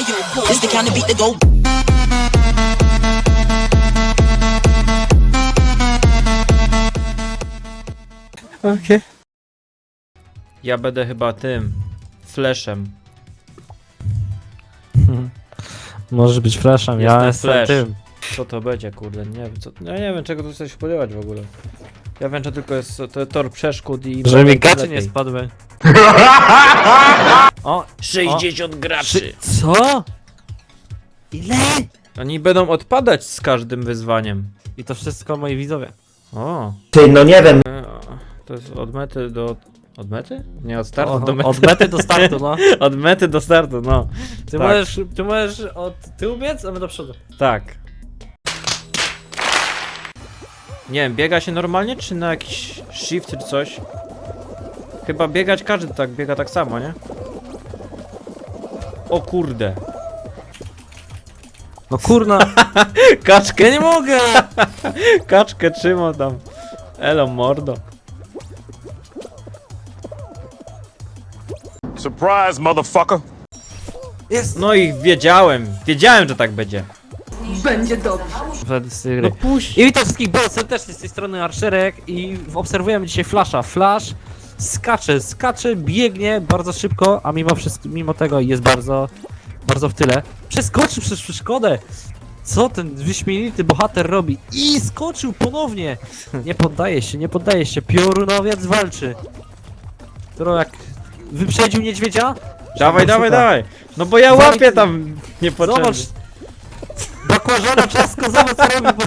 It's the kind of beat that go. Okej. Ja będę chyba tym. Flashem. Możesz być flashem, ja Jestem jestem flash. tym. Co to będzie, kurde? Nie wiem, co. Ja nie wiem, czego tu chcesz spodziewać w ogóle. Ja wiem, że tylko jest to, tor przeszkód i. Żeby mi gacie lepiej. nie spadły. O, 60 graczy! czy, co? Ile? Oni będą odpadać z każdym wyzwaniem. I to wszystko moi widzowie. O. Ty, no nie wiem. e, To jest od mety do. Od mety? Nie, od startu O, do mety. Od mety do startu, no. Od mety do startu, no. Ty, Tak. możesz, ty możesz od tyłu biec, a my do przodu. Tak. Nie wiem, biega się normalnie, czy na jakiś shift czy coś? Chyba biegać każdy tak biega tak samo, nie? O kurde. No kurna, Kaczkę, ja nie mogę! kaczkę trzymał tam. Elo mordo. Surprise, motherfucker. Jest! No i wiedziałem, wiedziałem, że tak będzie. Z tej No puść. I witam wszystkich bardzo serdecznie z tej strony Archerek i obserwujemy dzisiaj Flasha. Flash skacze, skacze, biegnie bardzo szybko, a mimo, wszystko, mimo tego jest bardzo, bardzo w tyle. Przeskoczył przez przeszkodę! Co ten wyśmienity bohater robi? I skoczył ponownie! Nie poddaje się, nie poddaje się. Piorunowiec walczy. Którą jak wyprzedził niedźwiedzia? Dawaj, dawaj, dawaj. No bo ja Zobacz- łapię tam niepotrzebnie. Zobacz! Bakłażana czasko, zobacz co robi. bo-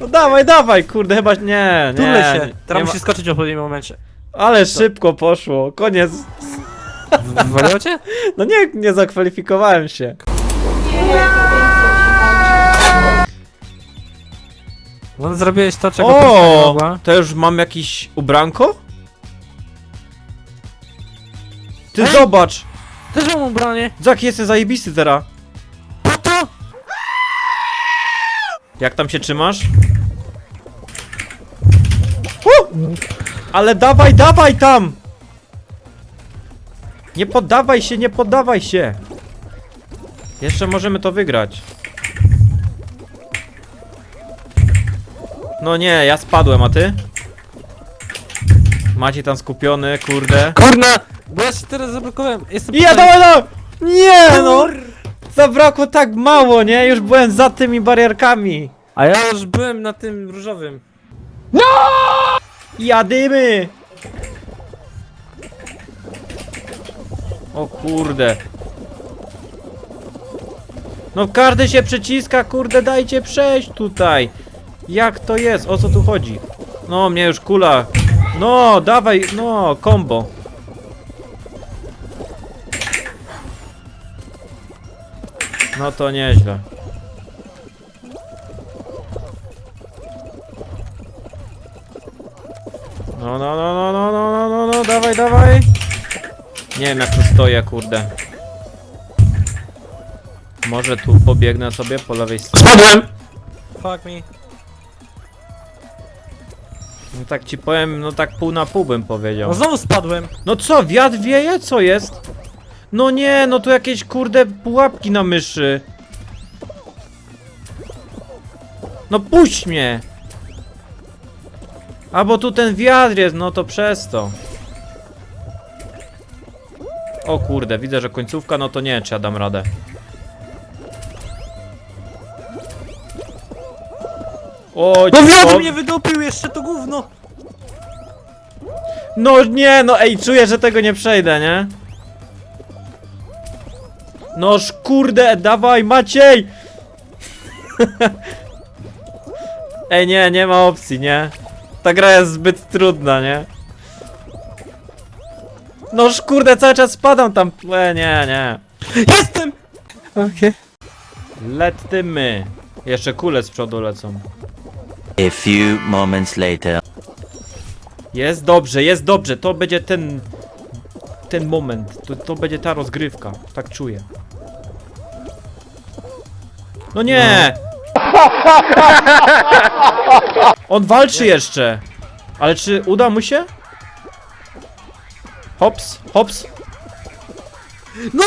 No dawaj, dawaj, kurde, chyba nie, nie. Tule się. nie Teraz ma- musi skoczyć w odpowiednim momencie. Ale szybko poszło, koniec. Wywaliło cię? No nie, nie zakwalifikowałem się. No zrobiłeś to, czego Polska nie O, mogła. to już mam jakiś ubranko? Ty Ej! zobacz! Też mam ubranie. Zak jesteś zajebisty teraz. Jak tam się trzymasz? U! Ale dawaj, dawaj tam! Nie poddawaj się, nie poddawaj się! Jeszcze możemy to wygrać. No nie, ja spadłem, a ty? Macie tam skupiony, kurde. Kurna! Bo ja się teraz zablokowałem. Jestem ja tutaj. dawaj, dawaj! Nie no! Zabrakło tak mało, nie? Już byłem za tymi barierkami. A ja już byłem na tym różowym. Jadymy! O kurde. No każdy się przyciska, kurde, dajcie przejść tutaj. Jak to jest? O co tu chodzi? No, mnie już kula. No, dawaj, no, combo. No to nieźle. No, no, no, no, no, no, no, no, no, dawaj, dawaj. Nie wiem jak tu stoję, kurde. Może tu pobiegnę sobie po lewej stronie. Spadłem! Fuck me. No tak ci powiem, no tak pół na pół bym powiedział. No znowu spadłem. No co, wiatr wieje? Co jest? No nie, no tu jakieś kurde pułapki na myszy. No puść mnie! A bo tu ten wiatr jest, no to przez to. O kurde, widzę, że końcówka, no to nie, czy ja dam radę. Oj, No o- wiatr mnie wydopił jeszcze to gówno! No nie, no ej, czuję, że tego nie przejdę, nie? Noż kurde, dawaj Maciej! ej, nie, nie ma opcji, nie? Ta gra jest zbyt trudna, nie? Noż kurde, cały czas spadam tam, e, nie, nie. Jestem! Okej. Letymy. Jeszcze kule z przodu lecą. A few moments later. Jest dobrze, jest dobrze, to będzie ten... Ten moment, to, to będzie ta rozgrywka, tak czuję. No nie! On walczy jeszcze! Ale czy uda mu się? Hops, hops. No!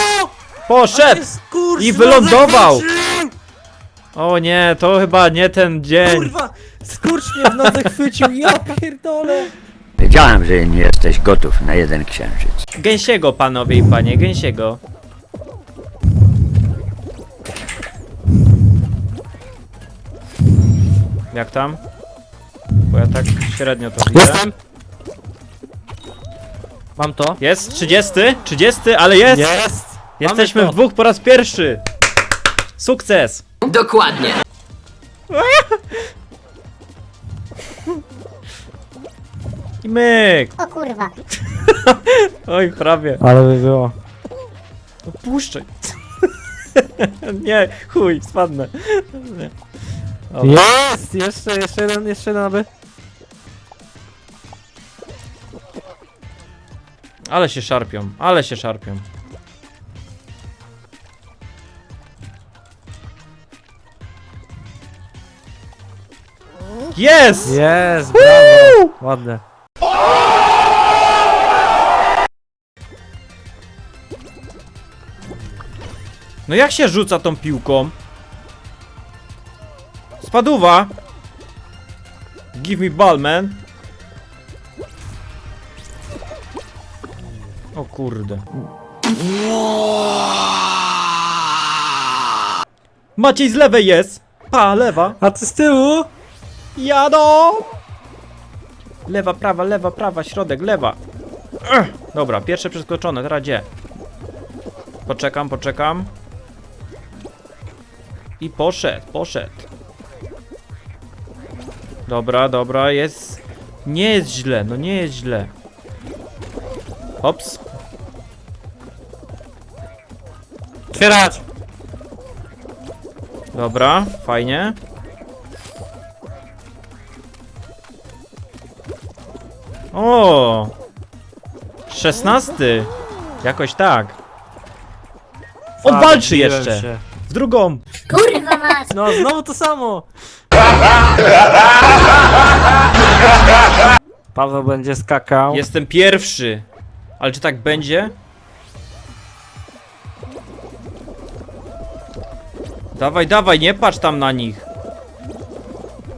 Poszedł! Skurcz, I wylądował! O nie, to chyba nie ten dzień. Kurwa, skurcz mnie w nodze chwycił, ja pierdolę! Wiedziałem, że nie jesteś gotów na jeden księżyc. Gęsiego, panowie i panie, gęsiego. Jak tam? Bo ja tak średnio to widzę. Jestem! Mam to. Jest? 30? 30, ale jest! Jest! Jesteśmy Mamy w to. dwóch po raz pierwszy! Sukces! Dokładnie. I myk! O kurwa. Oj, prawie. Ale by było. Puszczaj. nie, chuj, spadnę. Nie. Jest! Jeszcze, jeszcze jeden, jeszcze jeden aby. Ale się szarpią, ale się szarpią. Jest! Jest, brawo! Ładne. No jak się rzuca tą piłką? Spaduwa! Give me ball, man. O kurde. Maciej z lewej jest! Pa, lewa. A ty z tyłu? Jadą! Lewa, prawa, lewa, prawa, środek, lewa. Ech, dobra, pierwsze przeskoczone, teraz gdzie? Poczekam, poczekam. I poszedł, poszedł. Dobra, dobra, jest... Nie jest źle, no nie jest źle. Hops. Otwierać! Dobra, fajnie. O! Szesnasty! Jakoś tak. On walczy Zabiłem jeszcze! się. W drugą! Kurwa mać. No, znowu to samo! Paweł będzie skakał. Jestem pierwszy! Ale czy tak będzie? Dawaj, dawaj, nie patrz tam na nich!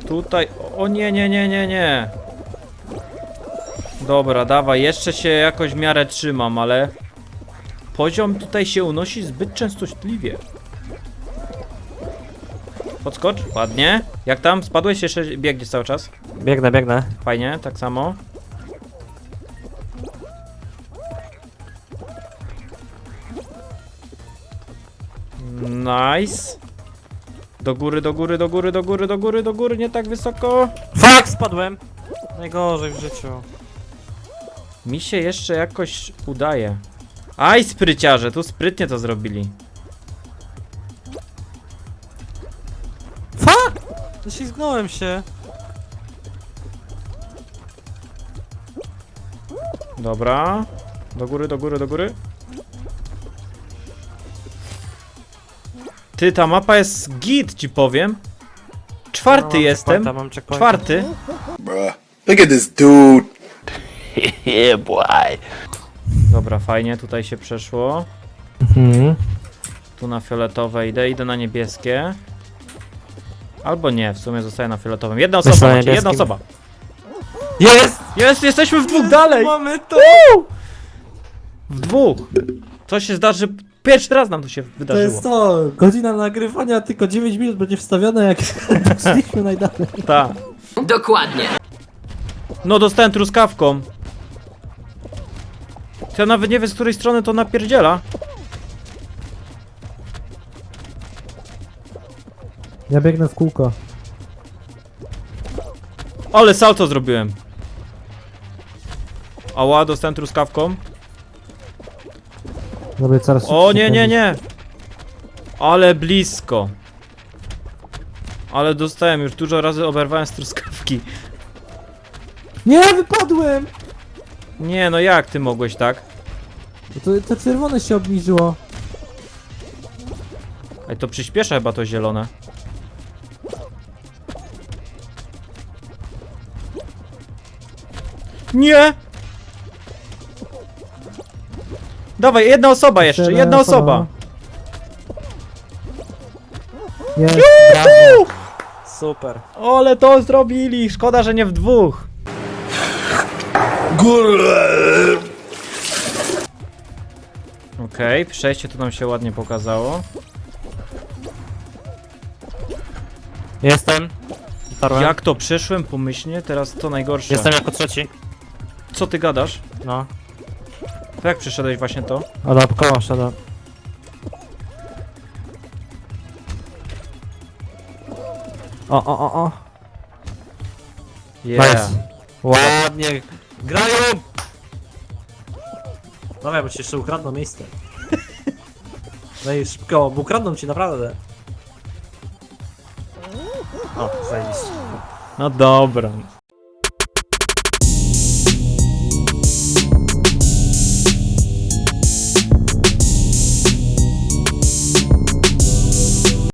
Tutaj... O nie, nie, nie, nie, nie! Dobra, dawaj, jeszcze się jakoś w miarę trzymam, ale... Poziom tutaj się unosi zbyt częstotliwie. Podskocz, ładnie. Jak tam? Spadłeś? Jeszcze biegniesz cały czas? Biegnę, biegnę. Fajnie, tak samo. Nice. Do góry, do góry, do góry, do góry, do góry, do góry, nie tak wysoko. Fuck, spadłem! Najgorzej w życiu. Mi się jeszcze jakoś udaje. Aj, spryciarze, tu sprytnie to zrobili. Fuck! Ześlizgnąłem się. Dobra. Do góry, do góry, do góry. Ty, ta mapa jest git, ci powiem. Czwarty No, mam jestem. checkpointa, mam checkpointa. Czwarty. Bruh. Look at this dude. Yeah, boy. Dobra, fajnie, tutaj się przeszło. Mhm. Tu na fioletowe idę, idę na niebieskie. Albo nie, w sumie zostaję na fioletowym. Jedna osoba, macie, jedna niebieskim. osoba. Jest! Jest, jesteśmy w dwóch dalej! Mamy to! W dwóch! To się zdarzy, pierwszy raz nam to się To wydarzyło. jest to, godzina nagrywania, tylko 9 minut będzie wstawione, jak poszliśmy najdalej. Ta. Dokładnie. No, dostałem truskawką. To ja nawet nie wiem, z której strony to napierdziela. Ja biegnę w kółko. Ale salto zrobiłem. Ała, dostałem truskawką. Robię coraz O nie, nie, nie. Ale blisko. Ale dostałem już dużo razy oberwałem z truskawki. Nie, wypadłem! Nie, no jak ty mogłeś tak? To, to czerwone się obniżyło. Ej, to przyspiesza chyba to zielone. Nie! Dawaj, jedna osoba jeszcze, jedna osoba. Jest, brawo. Super. Ale to zrobili! Szkoda, że nie w dwóch. Okej, przejście tu nam się ładnie pokazało. Jestem. Dotarłem. Jak to przeszłem pomyślnie, teraz to najgorsze. Jestem jako trzeci. Co ty gadasz? No. To jak przeszedłeś właśnie to? Ale koło szedłem. O, o, o, o. Yeah. Nice. Ładnie. Grają! Dawaj, bo ci jeszcze ukradną miejsce. No i szybko, bo ukradną ci naprawdę. O, zajebiście. No dobra.